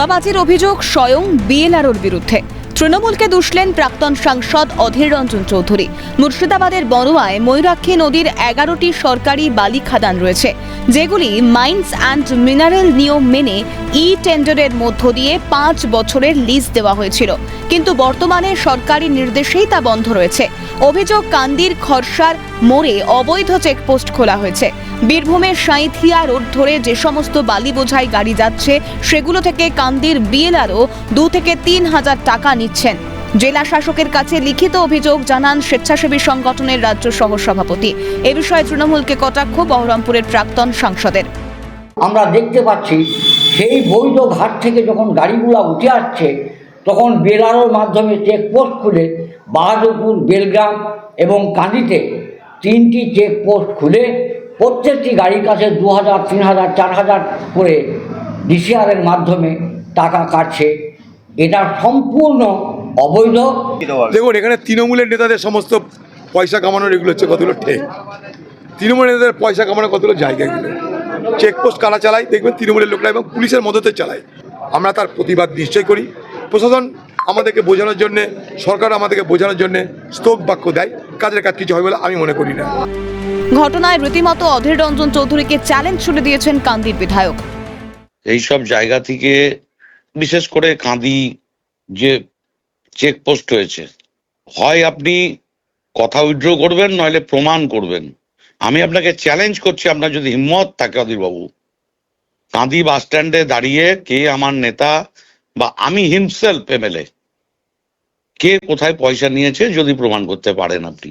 তোলাবাজির অভিযোগ স্বয়ং বিএলআরওর বিরুদ্ধে। তৃণমূলকে দুষলেন প্রাক্তন সাংসদ অধীর রঞ্জন চৌধুরী। মুর্শিদাবাদের বড়ুয়ায় ময়ূরাক্ষী নদীর এগারোটি সরকারি বালি খাদান রয়েছে। যেগুলি মাইন্স অ্যান্ড মিনারেল নিয়ম মেনে ই টেন্ডারের মধ্য দিয়ে পাঁচ বছরের লিজ দেওয়া হয়েছিল। কিন্তু বর্তমানে সরকারি নির্দেশেই তা বন্ধ রয়েছে। অভিযোগ কান্দির খরসার মোড়ে অবৈধ চেকপোস্ট খোলা হয়েছে। বীরভূমের সাঁইথিয়া রোড ধরে যে সমস্ত বালি বোঝাই গাড়ি যাচ্ছে, সেগুলো থেকে কান্দির বিএলআরও দু থেকে তিন হাজার টাকা নিচ্ছেন। জেলা শাসকের কাছে লিখিত অভিযোগ জানান স্বেচ্ছাসেবী সংগঠনের রাজ্য সহ সভাপতি এ বিষয়ে তৃণমূলকে কটাক্ষ বহরমপুরের প্রাক্তন সাংসদের। আমরা দেখতে পাচ্ছি, সেই বৈধ ঘাট থেকে যখন গাড়িগুলা উঠে আসছে, তখন বেলারোর মাধ্যমে চেকপোস্ট খুলে বাহাদুরপুর, বেলগ্রাম এবং কান্দিতে তিনটি চেকপোস্ট খুলে প্রত্যেকটি গাড়ির কাছে দু হাজার, তিন হাজার, চার হাজার করে ডিসিআরের মাধ্যমে টাকা কাটছে। এটা সম্পূর্ণ অবৈধ। দেখুন, এখানে তৃণমূলের নেতাদের সমস্ত পয়সা কামানোর এগুলো হচ্ছে কতগুলো ঠেক। তৃণমূলের নেতাদের পয়সা কামানোর কতগুলো জায়গাগুলো চেকপোস্ট কারা চালায়, দেখবেন তৃণমূলের লোকরা এবং পুলিশের মদতে চালায়। আমরা তার প্রতিবাদ নিশ্চয় করি। প্রশাসন আমাদেরকে বোঝানোর জন্যে, সরকার আমাদেরকে বোঝানোর জন্যে স্তোক বাক্য দেয়। কাজের কাজ কিছু হয় বলে আমি মনে করি না। ঘটনায় রীতিমতো অধীর রঞ্জন চৌধুরীকে চ্যালেঞ্জ ছুড়ে দিয়েছেন কান্দির বিধায়ক। এইসব জায়গা থেকে বিশেষ করে কাঁদি যে চেকপোস্ট হয়েছে হয় আপনি কথা উইথড্র করবেন নইলে প্রমাণ করবেন। আমি আপনাকে চ্যালেঞ্জ করছি, আপনার যদি হিম্মত থাকে অধীরবাবু। কাঁদি বাস স্ট্যান্ডে দাঁড়িয়ে কে আমার নেতা বা আমি হিমসেলফ এমএলএ, কে কোথায় পয়সা নিয়েছে যদি প্রমাণ করতে পারেন আপনি।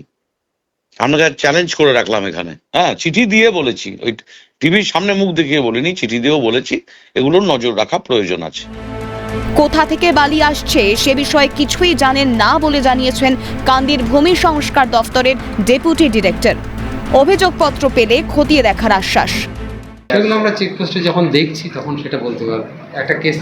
আপনাকে চ্যালেঞ্জ করে রাখলাম এখানে। হ্যাঁ চিঠি দিয়ে বলেছি। ওই টিভির সামনে মুখ দেখিয়ে বলিনি চিঠি দিয়েও বলেছি। এগুলোর নজর রাখা প্রয়োজন আছে। কোথা থেকে বালি আসছে সে বিষয়ে কিছুই জানেন না বলে জানিয়েছেন কান্দির ভূমি সংস্কার দফতরের ডেপুটি ডিরেক্টর। অভিযোগপত্র পেলে খতিয়ে দেখার আশ্বাস। সেগুলো আমরা চেকপোস্টে যখন দেখছি তখন সেটা বলতে পারব। একটা কেস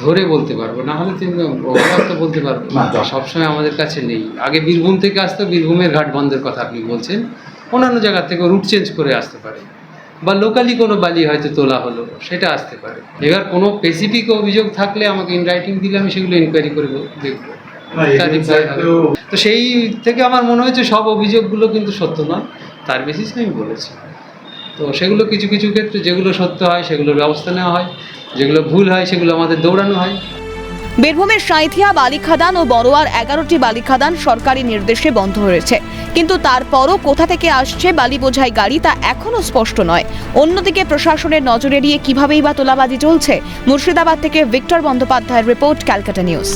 ধরে বলতে পারব না হলে তো ওভার তো বলতে পারব। না সবসময় আমাদের কাছে নেই। আগে বীরভূম থেকে আসতো বীরভূমের ঘাট বন্ধের কথা আপনি বলছেন। অন্যান্য জায়গা থেকে রুট চেঞ্জ করে আসতে পারে। বা লোকালি কোনো বালি হয়তো তোলা হলো সেটা আসতে পারে। এবার কোনো স্পেসিফিক অভিযোগ থাকলে আমাকে ইন রাইটিং দিলে আমি সেগুলো ইনকোয়ারি করে দেখব। তো সেই থেকে আমার মনে হয়েছে সব অভিযোগগুলো কিন্তু সত্য নয়। তার বেসিসে আমি বলেছি। তো সেগুলো কিছু কিছু ক্ষেত্রে যেগুলো সত্য হয় সেগুলোর ব্যবস্থা নেওয়া হয়। যেগুলো ভুল হয়, সেগুলো আমাদের দৌড়ানো হয়। বীরভূমের সাঁইথিয়া বালিখাদান ও বড়োয়ার এগারোটি বালিখাদান সরকারি নির্দেশে বন্ধ হয়েছে কিন্তু তারপরও কোথা থেকে আসছে বালি বোঝাই গাড়ি তা এখনও স্পষ্ট নয়। অন্যদিকে প্রশাসনের নজরে এড়িয়ে কিভাবেই বা তোলাবাজি চলছে, মুর্শিদাবাদ থেকে ভিক্টর বন্দ্যোপাধ্যায়ের রিপোর্ট, ক্যালকাটা নিউজ।